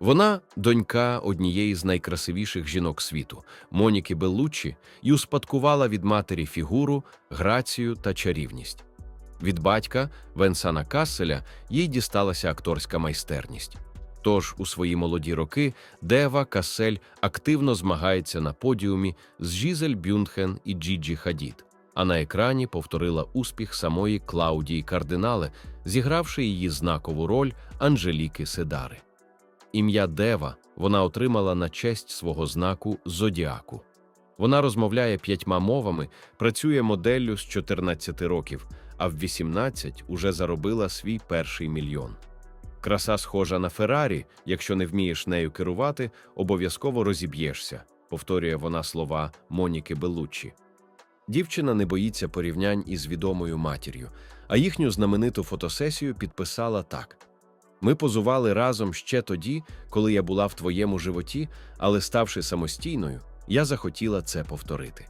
Вона донька однієї з найкрасивіших жінок світу, Моніки Беллуччі, і успадкувала від матері фігуру, грацію та чарівність. Від батька Венсана Касселя їй дісталася акторська майстерність. Тож у свої молоді роки Дева Кассель активно змагається на подіумі з Жізель Бюндхен і Джіджі Хадід, а на екрані повторила успіх самої Клаудії Кардинале, зігравши її знакову роль Анжеліки Седари. Ім'я Дева вона отримала на честь свого знаку Зодіаку. Вона розмовляє п'ятьма мовами, працює моделлю з 14 років, а в 18 уже заробила свій перший мільйон. Краса схожа на Феррарі, якщо не вмієш нею керувати, обов'язково розіб'єшся, повторює вона слова Моніки Белуччі. Дівчина не боїться порівнянь із відомою матір'ю, а їхню знамениту фотосесію підписала так. Ми позували разом ще тоді, коли я була в твоєму животі, але ставши самостійною, я захотіла це повторити.